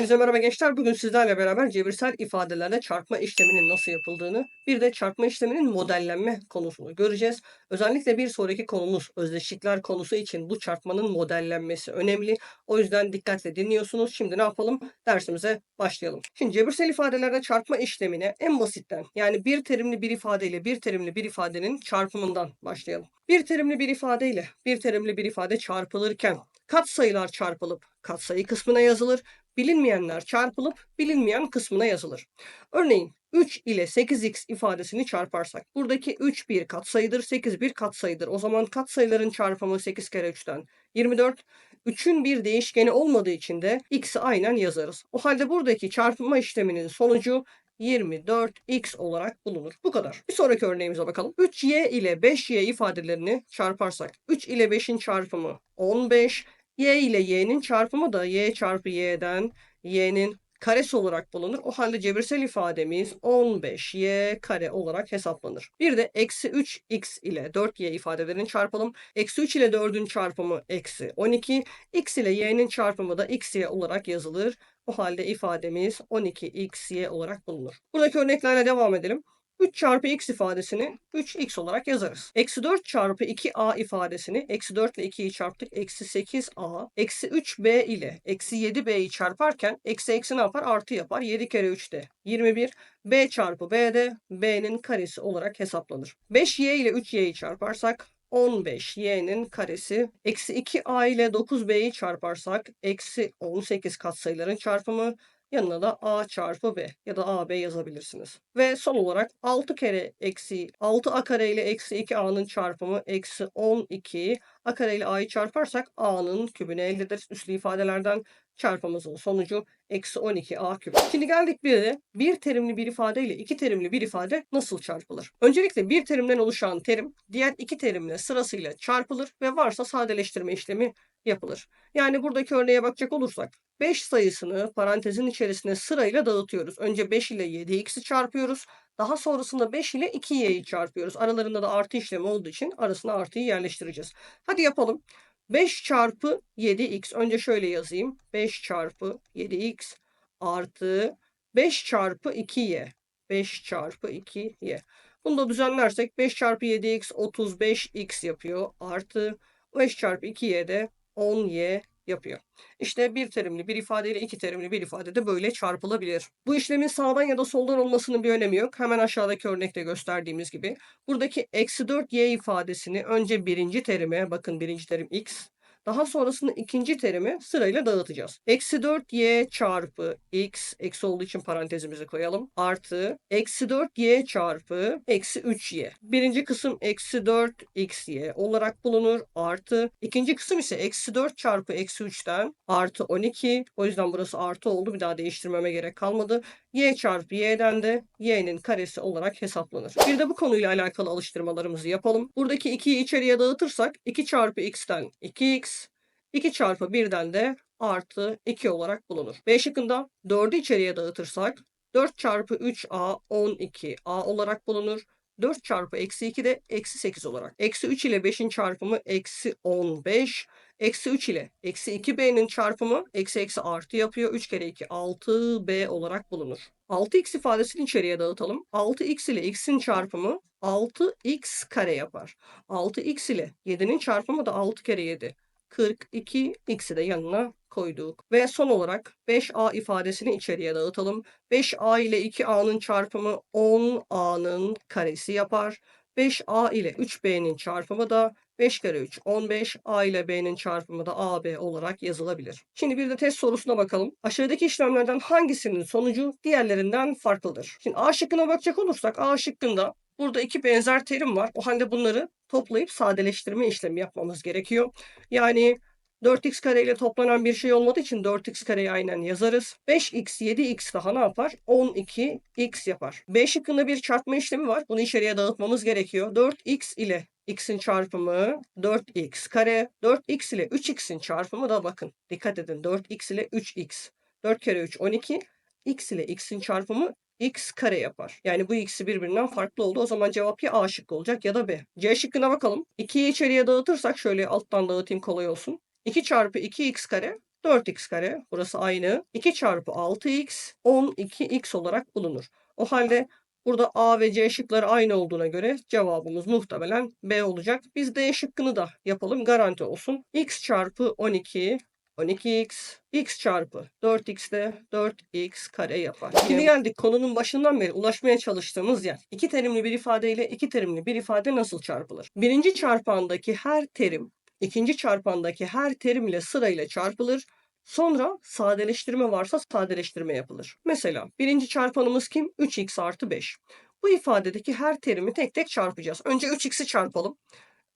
Hepinize merhaba gençler. Bugün sizlerle beraber cebirsel ifadelerle çarpma işleminin nasıl yapıldığını, bir de çarpma işleminin modellenme konusunu göreceğiz. Özellikle bir sonraki konumuz özdeşlikler konusu için bu çarpmanın modellenmesi önemli. O yüzden dikkatle dinliyorsunuz. Şimdi ne yapalım? Dersimize başlayalım. Şimdi cebirsel ifadelerde çarpma işlemine en basitten yani bir terimli bir ifadeyle bir terimli bir ifadenin çarpımından başlayalım. Bir terimli bir ifadeyle bir terimli bir ifade çarpılırken katsayılar çarpılıp katsayı kısmına yazılır bilinmeyenler çarpılıp bilinmeyen kısmına yazılır. Örneğin 3 ile 8x ifadesini çarparsak buradaki 3 bir katsayıdır, 8 bir katsayıdır. O zaman katsayıların çarpımı 8 kere 3'ten 24. 3'ün bir değişkeni olmadığı için de x'i aynen yazarız. O halde buradaki çarpma işleminin sonucu 24x olarak bulunur. Bu kadar. Bir sonraki örneğimize bakalım. 3y ile 5y ifadelerini çarparsak 3 ile 5'in çarpımı 15, y ile y'nin çarpımı da y çarpı y'den y'nin karesi olarak bulunur. O halde cebirsel ifademiz 15y kare olarak hesaplanır. Bir de eksi 3x ile 4y ifadelerini çarpalım. Eksi 3 ile 4'ün çarpımı eksi 12. x ile y'nin çarpımı da xy olarak yazılır. O halde ifademiz 12xy olarak bulunur. Buradaki örneklerle devam edelim. 3 çarpı x ifadesini 3x olarak yazarız. Eksi 4 çarpı 2a ifadesini eksi 4 ile 2'yi çarptık. Eksi 8a. Eksi 3b ile eksi 7b'yi çarparken eksi eksi ne yapar? Artı yapar. 7 kere 3 de 21. b çarpı b de b'nin karesi olarak hesaplanır. 5y ile 3y'yi çarparsak 15y'nin karesi. Eksi 2a ile 9b'yi çarparsak eksi 18 katsayıların çarpımı Yanına da a çarpı b ya da ab yazabilirsiniz. Ve son olarak 6 kere eksi 6a kare ile eksi 2a'nın çarpımı eksi 12 a kare ile a'yı çarparsak a'nın kübünü elde ederiz. Üslü ifadelerden çarpımımızın sonucu eksi 12a küp. Şimdi geldik bir de bir terimli bir ifade ile iki terimli bir ifade nasıl çarpılır? Öncelikle bir terimden oluşan terim diğer iki terimle sırasıyla çarpılır ve varsa sadeleştirme işlemi yapılır. Yani buradaki örneğe bakacak olursak 5 sayısını parantezin içerisine sırayla dağıtıyoruz. Önce 5 ile 7x'i çarpıyoruz. Daha sonrasında 5 ile 2y'yi çarpıyoruz. Aralarında da artı işlemi olduğu için arasına artıyı yerleştireceğiz. Hadi yapalım. 5 çarpı 7x. Önce şöyle yazayım. 5 çarpı 7x artı 5 çarpı 2y. 5 çarpı 2y. Bunu da düzenlersek 5 çarpı 7x 35x yapıyor. Artı 5 çarpı 2y de 10y yapıyor. İşte bir terimli bir ifade ile iki terimli bir ifade de böyle çarpılabilir. Bu işlemin sağdan ya da soldan olmasının bir önemi yok. Hemen aşağıdaki örnekte gösterdiğimiz gibi. Buradaki eksi 4y ifadesini önce birinci terime bakın birinci terim x daha sonrasında ikinci terimi sırayla dağıtacağız. Eksi 4y çarpı x, eksi olduğu için parantezimizi koyalım. Artı eksi 4y çarpı eksi 3y. Birinci kısım eksi 4xy olarak bulunur. Artı ikinci kısım ise eksi 4 çarpı eksi 3'ten artı 12. O yüzden burası artı oldu. Bir daha değiştirmeme gerek kalmadı. Y çarpı y'den de y'nin karesi olarak hesaplanır. Bir de bu konuyla alakalı alıştırmalarımızı yapalım. Buradaki 2'yi içeriye dağıtırsak 2 çarpı x'ten 2x 2 çarpı 1'den de artı 2 olarak bulunur. B şıkkında 4'ü içeriye dağıtırsak 4 çarpı 3a 12a olarak bulunur. 4 çarpı eksi 2 de eksi 8 olarak. Eksi 3 ile 5'in çarpımı eksi 15. Eksi 3 ile eksi 2b'nin çarpımı eksi eksi artı yapıyor. 3 kere 2 6b olarak bulunur. 6x ifadesini içeriye dağıtalım. 6x ile x'in çarpımı 6x kare yapar. 6x ile 7'nin çarpımı da 6 kere 7. 42 x'i de yanına koyduk. Ve son olarak 5a ifadesini içeriye dağıtalım. 5a ile 2a'nın çarpımı 10a'nın karesi yapar. 5a ile 3b'nin çarpımı da 5 kere 3 15. A ile B'nin çarpımı da AB olarak yazılabilir. Şimdi bir de test sorusuna bakalım. Aşağıdaki işlemlerden hangisinin sonucu diğerlerinden farklıdır? Şimdi A şıkkına bakacak olursak A şıkkında burada iki benzer terim var. O halde bunları toplayıp sadeleştirme işlemi yapmamız gerekiyor. Yani 4x kare ile toplanan bir şey olmadığı için 4x kareyi aynen yazarız. 5x 7x daha ne yapar? 12x yapar. B şıkkında bir çarpma işlemi var. Bunu içeriye dağıtmamız gerekiyor. 4x ile x'in çarpımı 4x kare. 4x ile 3x'in çarpımı da bakın. Dikkat edin 4x ile 3x. 4 kere 3 12. x ile x'in çarpımı x kare yapar. Yani bu ikisi birbirinden farklı oldu. O zaman cevap ya A şıkkı olacak ya da B. C şıkkına bakalım. 2'yi içeriye dağıtırsak şöyle alttan dağıtayım kolay olsun. 2 çarpı 2x kare 4x kare. Burası aynı. 2 çarpı 6x 12x olarak bulunur. O halde burada A ve C şıkları aynı olduğuna göre cevabımız muhtemelen B olacak. Biz D şıkkını da yapalım garanti olsun. x çarpı 12 12x, x çarpı 4x de 4x kare yapar. Şimdi geldik konunun başından beri ulaşmaya çalıştığımız yer. İki terimli bir ifade ile iki terimli bir ifade nasıl çarpılır? Birinci çarpandaki her terim, ikinci çarpandaki her terim ile sırayla çarpılır. Sonra sadeleştirme varsa sadeleştirme yapılır. Mesela birinci çarpanımız kim? 3x artı 5. Bu ifadedeki her terimi tek tek çarpacağız. Önce 3x'i çarpalım.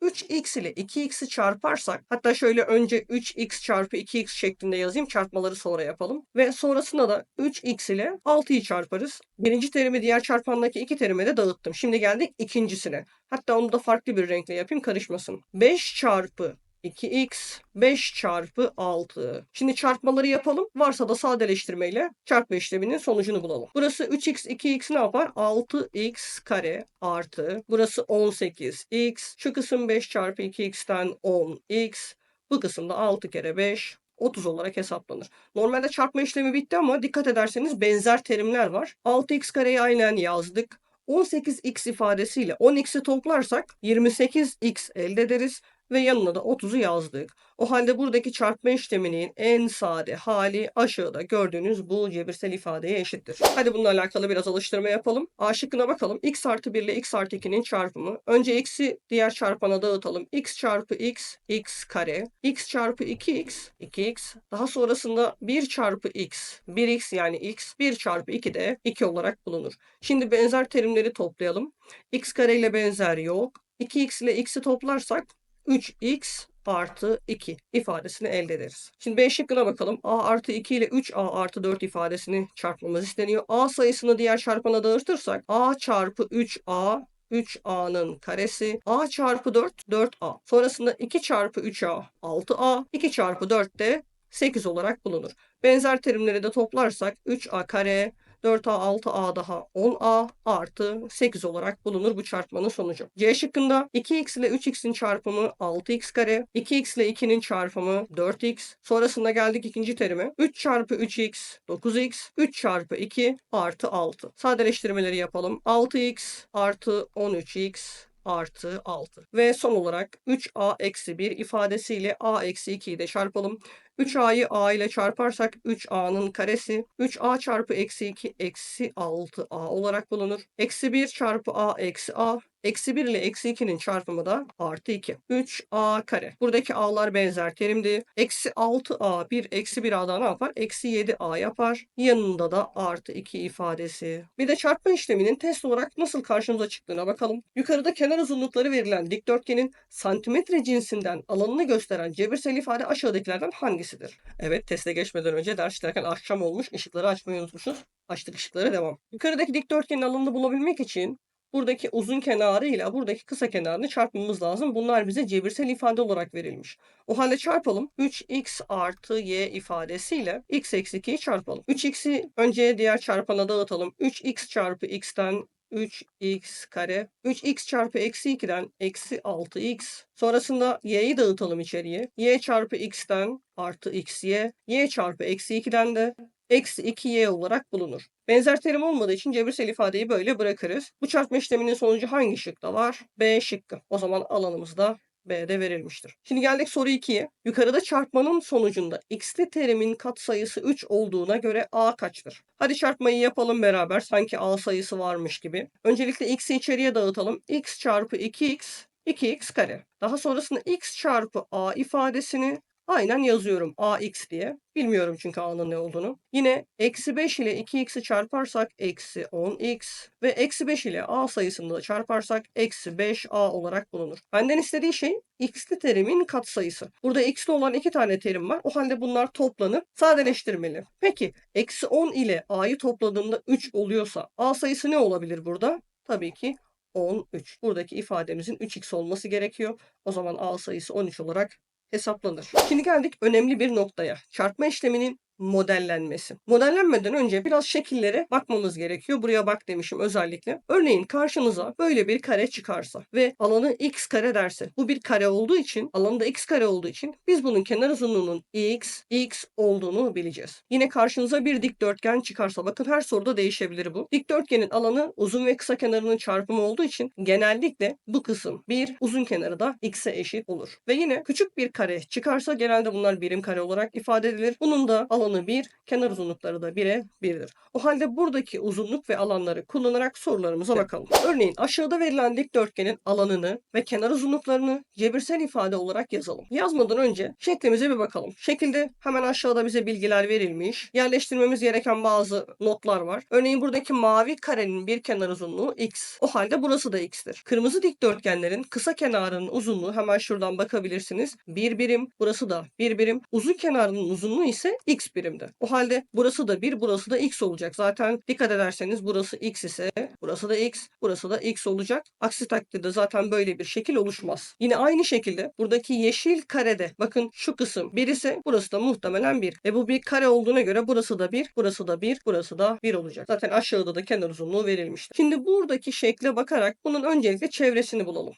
3x ile 2x'i çarparsak hatta şöyle önce 3x çarpı 2x şeklinde yazayım çarpmaları sonra yapalım. Ve sonrasında da 3x ile 6'yı çarparız. Birinci terimi diğer çarpandaki iki terime de dağıttım. Şimdi geldik ikincisine. Hatta onu da farklı bir renkle yapayım karışmasın. 5 çarpı 2x 5 çarpı 6. Şimdi çarpmaları yapalım. Varsa da sadeleştirmeyle çarpma işleminin sonucunu bulalım. Burası 3x 2x ne yapar? 6x kare artı. Burası 18x. Şu kısım 5 çarpı 2x'ten 10x. Bu kısımda 6 kere 5 30 olarak hesaplanır. Normalde çarpma işlemi bitti ama dikkat ederseniz benzer terimler var. 6x kareyi aynen yazdık. 18x ifadesiyle 10x'i toplarsak 28x elde ederiz ve yanına da 30'u yazdık. O halde buradaki çarpma işleminin en sade hali aşağıda gördüğünüz bu cebirsel ifadeye eşittir. Hadi bununla alakalı biraz alıştırma yapalım. A şıkkına bakalım. x artı 1 ile x artı 2'nin çarpımı. Önce x'i diğer çarpana dağıtalım. x çarpı x, x kare. x çarpı 2x, 2x. Daha sonrasında 1 çarpı x, 1x yani x. 1 çarpı 2 de 2 olarak bulunur. Şimdi benzer terimleri toplayalım. x kare ile benzer yok. 2x ile x'i toplarsak 3x artı 2 ifadesini elde ederiz. Şimdi B şıkkına bakalım. A artı 2 ile 3A artı 4 ifadesini çarpmamız isteniyor. A sayısını diğer çarpana dağıtırsak A çarpı 3A 3A'nın karesi. A çarpı 4 4A. Sonrasında 2 çarpı 3A 6A. 2 çarpı 4 de 8 olarak bulunur. Benzer terimleri de toplarsak 3A kare 4A 6A daha 10A artı 8 olarak bulunur bu çarpmanın sonucu. C şıkkında 2x ile 3x'in çarpımı 6x kare, 2x ile 2'nin çarpımı 4x. Sonrasında geldik ikinci terime. 3 çarpı 3x 9x, 3 çarpı 2 artı 6. Sadeleştirmeleri yapalım. 6x artı 13x artı 6. Ve son olarak 3a eksi 1 ifadesiyle a eksi 2'yi de çarpalım. 3a'yı a ile çarparsak 3a'nın karesi 3a çarpı eksi 2 eksi 6a olarak bulunur. Eksi 1 çarpı a eksi a Eksi 1 ile eksi 2'nin çarpımı da artı 2. 3a kare. Buradaki a'lar benzer terimdi. Eksi 6a 1 eksi 1a'da ne yapar? Eksi 7a yapar. Yanında da artı 2 ifadesi. Bir de çarpma işleminin test olarak nasıl karşımıza çıktığına bakalım. Yukarıda kenar uzunlukları verilen dikdörtgenin santimetre cinsinden alanını gösteren cebirsel ifade aşağıdakilerden hangisidir? Evet teste geçmeden önce ders işlerken akşam olmuş. ışıkları açmayı unutmuşuz. Açtık ışıklara devam. Yukarıdaki dikdörtgenin alanını bulabilmek için buradaki uzun kenarı ile buradaki kısa kenarını çarpmamız lazım. Bunlar bize cebirsel ifade olarak verilmiş. O halde çarpalım. 3x artı y ifadesiyle x eksi 2'yi çarpalım. 3x'i önce diğer çarpana dağıtalım. 3x çarpı x'ten 3x kare. 3x çarpı eksi 2'den eksi 6x. Sonrasında y'yi dağıtalım içeriye. y çarpı x'ten artı xy. y çarpı eksi 2'den de eksi 2y olarak bulunur. Benzer terim olmadığı için cebirsel ifadeyi böyle bırakırız. Bu çarpma işleminin sonucu hangi şıkta var? B şıkkı. O zaman alanımız da B'de verilmiştir. Şimdi geldik soru 2'ye. Yukarıda çarpmanın sonucunda x'li terimin katsayısı 3 olduğuna göre a kaçtır? Hadi çarpmayı yapalım beraber sanki a sayısı varmış gibi. Öncelikle x'i içeriye dağıtalım. x çarpı 2x 2x kare. Daha sonrasında x çarpı a ifadesini Aynen yazıyorum ax diye. Bilmiyorum çünkü a'nın ne olduğunu. Yine eksi 5 ile 2x'i çarparsak eksi 10x ve eksi 5 ile a sayısını da çarparsak eksi 5a olarak bulunur. Benden istediği şey x'li terimin katsayısı. Burada x'li olan iki tane terim var. O halde bunlar toplanıp sadeleştirmeli. Peki eksi 10 ile a'yı topladığımda 3 oluyorsa a sayısı ne olabilir burada? Tabii ki 13. Buradaki ifademizin 3x olması gerekiyor. O zaman a sayısı 13 olarak hesaplanır. Şimdi geldik önemli bir noktaya. Çarpma işleminin modellenmesi. Modellenmeden önce biraz şekillere bakmamız gerekiyor. Buraya bak demişim özellikle. Örneğin karşınıza böyle bir kare çıkarsa ve alanı x kare derse bu bir kare olduğu için alanı da x kare olduğu için biz bunun kenar uzunluğunun x, x olduğunu bileceğiz. Yine karşınıza bir dikdörtgen çıkarsa bakın her soruda değişebilir bu. Dikdörtgenin alanı uzun ve kısa kenarının çarpımı olduğu için genellikle bu kısım bir uzun kenarı da x'e eşit olur. Ve yine küçük bir kare çıkarsa genelde bunlar birim kare olarak ifade edilir. Bunun da alanı 1, kenar uzunlukları da 1'e 1'dir. O halde buradaki uzunluk ve alanları kullanarak sorularımıza bakalım. Örneğin aşağıda verilen dikdörtgenin alanını ve kenar uzunluklarını cebirsel ifade olarak yazalım. Yazmadan önce şeklimize bir bakalım. Şekilde hemen aşağıda bize bilgiler verilmiş. Yerleştirmemiz gereken bazı notlar var. Örneğin buradaki mavi karenin bir kenar uzunluğu x. O halde burası da x'tir. Kırmızı dikdörtgenlerin kısa kenarının uzunluğu hemen şuradan bakabilirsiniz. Bir birim, burası da bir birim. Uzun kenarının uzunluğu ise x birimdir. O halde burası da 1, burası da x olacak. Zaten dikkat ederseniz burası x ise burası da x, burası da x olacak. Aksi takdirde zaten böyle bir şekil oluşmaz. Yine aynı şekilde buradaki yeşil karede bakın şu kısım 1 ise burası da muhtemelen 1. Ve bu bir kare olduğuna göre burası da 1, burası da 1, burası da 1 olacak. Zaten aşağıda da kenar uzunluğu verilmiştir. Şimdi buradaki şekle bakarak bunun öncelikle çevresini bulalım.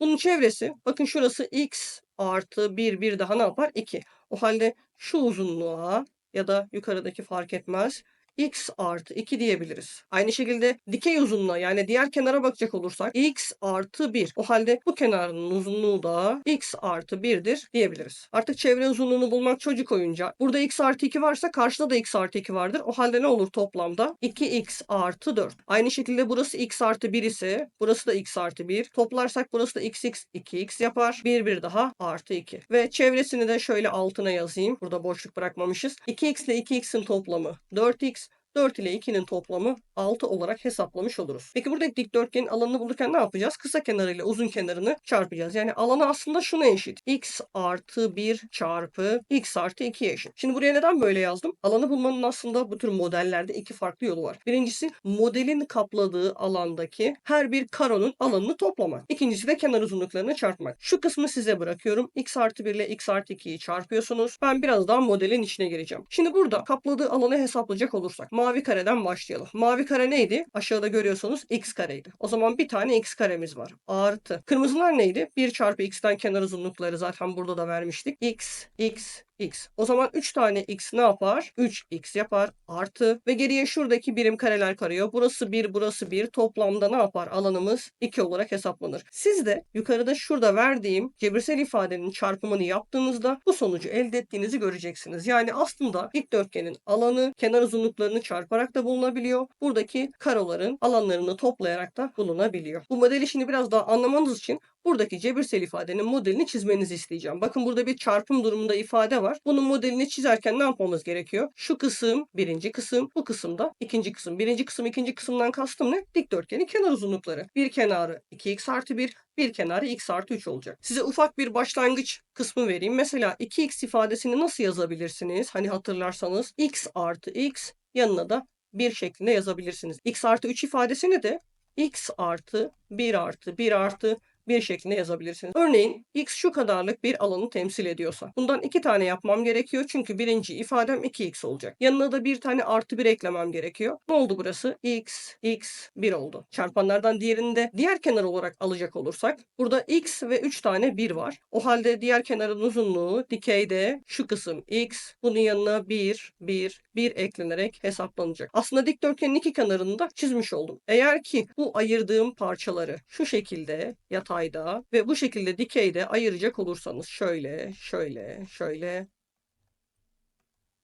Bunun çevresi bakın şurası x artı 1 bir daha ne yapar? 2. O halde şu uzunluğa ya da yukarıdaki fark etmez x artı 2 diyebiliriz. Aynı şekilde dikey uzunluğa yani diğer kenara bakacak olursak x artı 1. O halde bu kenarın uzunluğu da x artı 1'dir diyebiliriz. Artık çevre uzunluğunu bulmak çocuk oyuncağı. Burada x artı 2 varsa karşıda da x artı 2 vardır. O halde ne olur toplamda? 2x artı 4. Aynı şekilde burası x artı 1 ise burası da x artı 1. Toplarsak burası da x x 2x yapar. 1 1 daha artı 2. Ve çevresini de şöyle altına yazayım. Burada boşluk bırakmamışız. 2x ile 2x'in toplamı 4x. 4 ile 2'nin toplamı 6 olarak hesaplamış oluruz. Peki buradaki dikdörtgenin alanını bulurken ne yapacağız? Kısa kenarı ile uzun kenarını çarpacağız. Yani alanı aslında şuna eşit. x artı 1 çarpı x artı 2 eşit. Şimdi buraya neden böyle yazdım? Alanı bulmanın aslında bu tür modellerde iki farklı yolu var. Birincisi modelin kapladığı alandaki her bir karonun alanını toplamak. İkincisi de kenar uzunluklarını çarpmak. Şu kısmı size bırakıyorum. x artı 1 ile x artı 2'yi çarpıyorsunuz. Ben biraz daha modelin içine gireceğim. Şimdi burada kapladığı alanı hesaplayacak olursak mavi kareden başlayalım. Mavi kare neydi? Aşağıda görüyorsunuz x kareydi. O zaman bir tane x karemiz var. Artı. Kırmızılar neydi? 1 çarpı x'ten kenar uzunlukları zaten burada da vermiştik. x, x, x. O zaman 3 tane x ne yapar? 3x yapar. Artı. Ve geriye şuradaki birim kareler kalıyor. Burası 1, burası 1. Toplamda ne yapar? Alanımız 2 olarak hesaplanır. Siz de yukarıda şurada verdiğim cebirsel ifadenin çarpımını yaptığınızda bu sonucu elde ettiğinizi göreceksiniz. Yani aslında dikdörtgenin alanı kenar uzunluklarını çarparak da bulunabiliyor. Buradaki karoların alanlarını toplayarak da bulunabiliyor. Bu model işini biraz daha anlamanız için buradaki cebirsel ifadenin modelini çizmenizi isteyeceğim. Bakın burada bir çarpım durumunda ifade var. Bunun modelini çizerken ne yapmamız gerekiyor? Şu kısım birinci kısım, bu kısım da ikinci kısım. Birinci kısım ikinci kısımdan kastım ne? Dikdörtgenin kenar uzunlukları. Bir kenarı 2x artı 1, bir kenarı x artı 3 olacak. Size ufak bir başlangıç kısmı vereyim. Mesela 2x ifadesini nasıl yazabilirsiniz? Hani hatırlarsanız x artı x yanına da 1 şeklinde yazabilirsiniz. x artı 3 ifadesini de x artı 1 artı 1 artı bir şeklinde yazabilirsiniz. Örneğin x şu kadarlık bir alanı temsil ediyorsa bundan iki tane yapmam gerekiyor çünkü birinci ifadem 2x olacak. Yanına da bir tane artı 1 eklemem gerekiyor. Ne oldu burası? x, x, 1 oldu. Çarpanlardan diğerini de diğer kenar olarak alacak olursak burada x ve 3 tane 1 var. O halde diğer kenarın uzunluğu dikeyde şu kısım x, bunun yanına 1, 1, 1 eklenerek hesaplanacak. Aslında dikdörtgenin iki kenarını da çizmiş oldum. Eğer ki bu ayırdığım parçaları şu şekilde yatay yatayda ve bu şekilde dikeyde ayıracak olursanız şöyle, şöyle, şöyle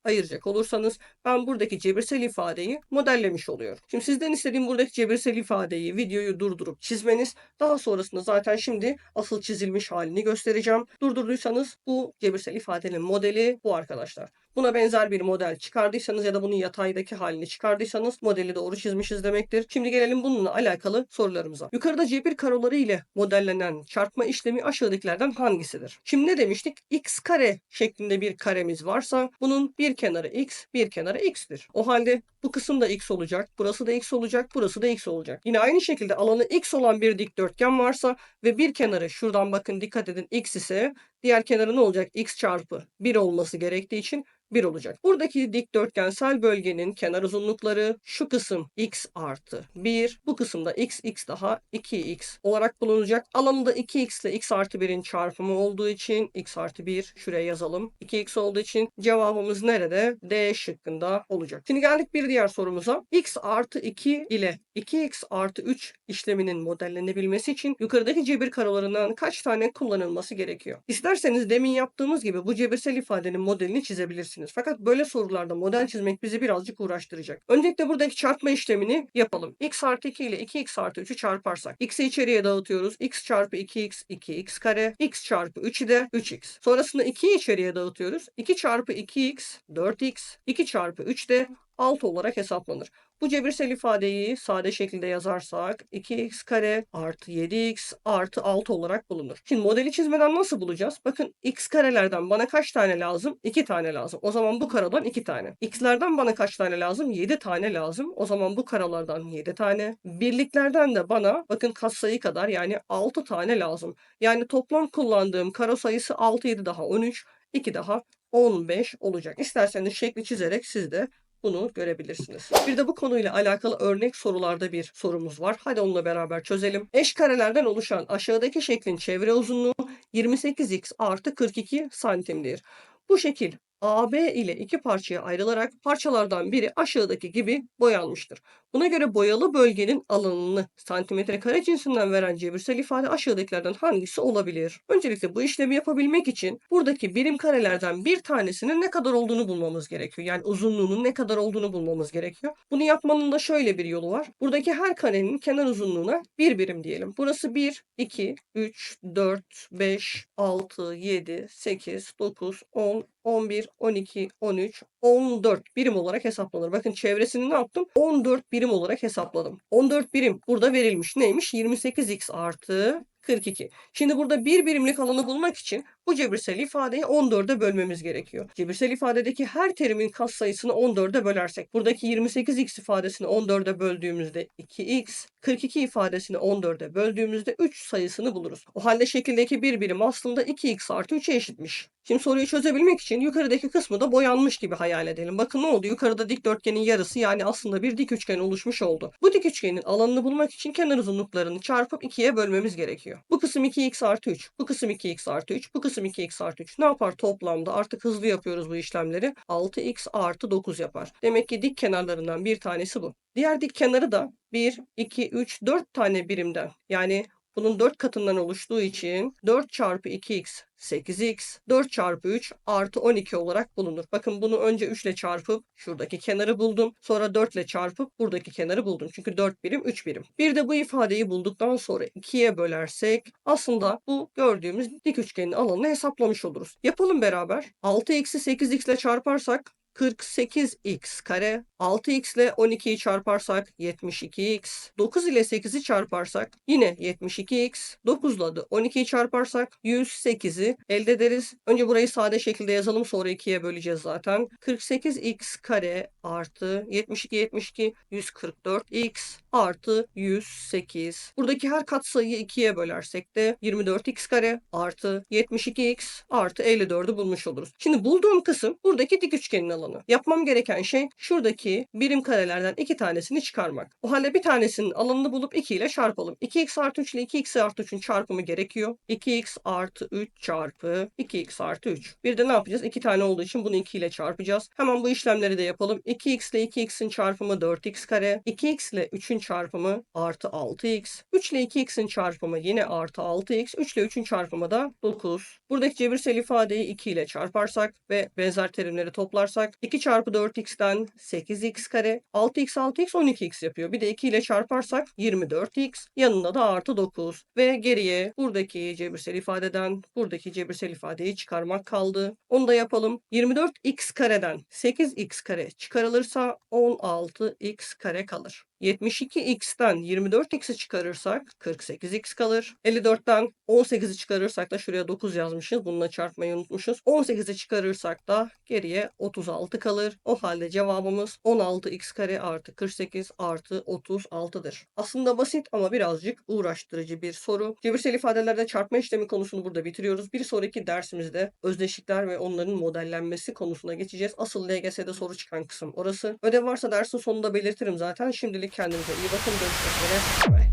ayıracak olursanız ben buradaki cebirsel ifadeyi modellemiş oluyorum. Şimdi sizden istediğim buradaki cebirsel ifadeyi videoyu durdurup çizmeniz. Daha sonrasında zaten şimdi asıl çizilmiş halini göstereceğim. Durdurduysanız bu cebirsel ifadenin modeli bu arkadaşlar. Buna benzer bir model çıkardıysanız ya da bunun yataydaki halini çıkardıysanız modeli doğru çizmişiz demektir. Şimdi gelelim bununla alakalı sorularımıza. Yukarıda cebir karoları ile modellenen çarpma işlemi aşağıdakilerden hangisidir? Şimdi ne demiştik? x kare şeklinde bir karemiz varsa bunun bir kenarı x, bir kenarı x'tir. O halde bu kısım da x olacak, burası da x olacak, burası da x olacak. Yine aynı şekilde alanı x olan bir dikdörtgen varsa ve bir kenarı şuradan bakın dikkat edin x ise Diğer kenarı ne olacak? X çarpı 1 olması gerektiği için 1 olacak. Buradaki dikdörtgensel bölgenin kenar uzunlukları şu kısım x artı 1. Bu kısımda x, x daha 2x olarak bulunacak. Alanı da 2x ile x artı 1'in çarpımı olduğu için x artı 1 şuraya yazalım. 2x olduğu için cevabımız nerede? D şıkkında olacak. Şimdi geldik bir diğer sorumuza. x artı 2 ile 2x artı 3 işleminin modellenebilmesi için yukarıdaki cebir karalarından kaç tane kullanılması gerekiyor? İsterseniz demin yaptığımız gibi bu cebirsel ifadenin modelini çizebilirsiniz. Fakat böyle sorularda model çizmek bizi birazcık uğraştıracak. Öncelikle buradaki çarpma işlemini yapalım. x artı 2 ile 2x artı 3'ü çarparsak. x'i içeriye dağıtıyoruz. x çarpı 2x 2x kare. x çarpı 3'ü de 3x. Sonrasında 2'yi içeriye dağıtıyoruz. 2 çarpı 2x 4x. 2 çarpı 3 de 6 olarak hesaplanır. Bu cebirsel ifadeyi sade şekilde yazarsak 2x kare artı 7x artı 6 olarak bulunur. Şimdi modeli çizmeden nasıl bulacağız? Bakın x karelerden bana kaç tane lazım? 2 tane lazım. O zaman bu karadan 2 tane. x'lerden bana kaç tane lazım? 7 tane lazım. O zaman bu karalardan 7 tane. Birliklerden de bana bakın katsayı kadar yani 6 tane lazım. Yani toplam kullandığım kara sayısı 6, 7 daha 13, 2 daha 15 olacak. İsterseniz şekli çizerek siz de bunu görebilirsiniz. Bir de bu konuyla alakalı örnek sorularda bir sorumuz var. Hadi onunla beraber çözelim. Eş karelerden oluşan aşağıdaki şeklin çevre uzunluğu 28x artı 42 santimdir. Bu şekil AB ile iki parçaya ayrılarak parçalardan biri aşağıdaki gibi boyanmıştır. Buna göre boyalı bölgenin alanını santimetre kare cinsinden veren cebirsel ifade aşağıdakilerden hangisi olabilir? Öncelikle bu işlemi yapabilmek için buradaki birim karelerden bir tanesinin ne kadar olduğunu bulmamız gerekiyor. Yani uzunluğunun ne kadar olduğunu bulmamız gerekiyor. Bunu yapmanın da şöyle bir yolu var. Buradaki her karenin kenar uzunluğuna bir birim diyelim. Burası 1, 2, 3, 4, 5, 6, 7, 8, 9, 10, 11, 12, 13, 14 birim olarak hesaplanır. Bakın çevresini ne yaptım? 14 birim olarak hesapladım. 14 birim burada verilmiş. Neymiş? 28x artı 42. Şimdi burada bir birimlik alanı bulmak için bu cebirsel ifadeyi 14'e bölmemiz gerekiyor. Cebirsel ifadedeki her terimin katsayısını 14'e bölersek buradaki 28x ifadesini 14'e böldüğümüzde 2x, 42 ifadesini 14'e böldüğümüzde 3 sayısını buluruz. O halde şekildeki bir birim aslında 2x artı 3'e eşitmiş. Şimdi soruyu çözebilmek için yukarıdaki kısmı da boyanmış gibi hayal edelim. Bakın ne oldu? Yukarıda dikdörtgenin yarısı yani aslında bir dik üçgen oluşmuş oldu. Bu dik üçgenin alanını bulmak için kenar uzunluklarını çarpıp 2'ye bölmemiz gerekiyor. Bu kısım 2x artı 3, bu kısım 2x artı 3, bu kısım 2x artı 3. Ne yapar toplamda? Artık hızlı yapıyoruz bu işlemleri. 6x artı 9 yapar. Demek ki dik kenarlarından bir tanesi bu. Diğer dik kenarı da 1, 2, 3, 4 tane birimden yani bunun 4 katından oluştuğu için 4 çarpı 2x 8x 4 çarpı 3 artı 12 olarak bulunur. Bakın bunu önce 3 ile çarpıp şuradaki kenarı buldum. Sonra 4 ile çarpıp buradaki kenarı buldum. Çünkü 4 birim 3 birim. Bir de bu ifadeyi bulduktan sonra 2'ye bölersek aslında bu gördüğümüz dik üçgenin alanını hesaplamış oluruz. Yapalım beraber. 6 eksi 8x ile çarparsak 48x kare 6x ile 12'yi çarparsak 72x 9 ile 8'i çarparsak yine 72x 9 ile 12'yi çarparsak 108'i elde ederiz. Önce burayı sade şekilde yazalım sonra 2'ye böleceğiz zaten. 48x kare artı 72 72 144x artı 108. Buradaki her katsayıyı 2'ye bölersek de 24x kare artı 72x artı 54'ü bulmuş oluruz. Şimdi bulduğum kısım buradaki dik üçgenin alanı. Yapmam gereken şey şuradaki birim karelerden iki tanesini çıkarmak. O halde bir tanesinin alanını bulup 2 ile çarpalım. 2x artı 3 ile 2x artı 3'ün çarpımı gerekiyor. 2x artı 3 çarpı 2x artı 3. Bir de ne yapacağız? 2 tane olduğu için bunu 2 ile çarpacağız. Hemen bu işlemleri de yapalım. 2x ile 2x'in çarpımı 4x kare. 2x ile 3'ün çarpımı artı 6x. 3 ile 2x'in çarpımı yine artı 6x. 3 ile 3'ün çarpımı da 9. Buradaki cebirsel ifadeyi 2 ile çarparsak ve benzer terimleri toplarsak 2 çarpı 4x'ten 8x kare 6x 6x 12x yapıyor. Bir de 2 ile çarparsak 24x yanında da artı 9 ve geriye buradaki cebirsel ifadeden buradaki cebirsel ifadeyi çıkarmak kaldı. Onu da yapalım. 24x kareden 8x kare çıkarılırsa 16x kare kalır. 72x'ten 24x'i çıkarırsak 48x kalır. 54'ten 18'i çıkarırsak da şuraya 9 yazmışız. Bununla çarpmayı unutmuşuz. 18'i çıkarırsak da geriye 36 kalır. O halde cevabımız 16x kare artı 48 artı 36'dır. Aslında basit ama birazcık uğraştırıcı bir soru. Cebirsel ifadelerde çarpma işlemi konusunu burada bitiriyoruz. Bir sonraki dersimizde özdeşlikler ve onların modellenmesi konusuna geçeceğiz. Asıl LGS'de soru çıkan kısım orası. Ödev varsa dersin sonunda belirtirim zaten. Şimdilik 이렇게 하면서 이 버튼도 있었구나.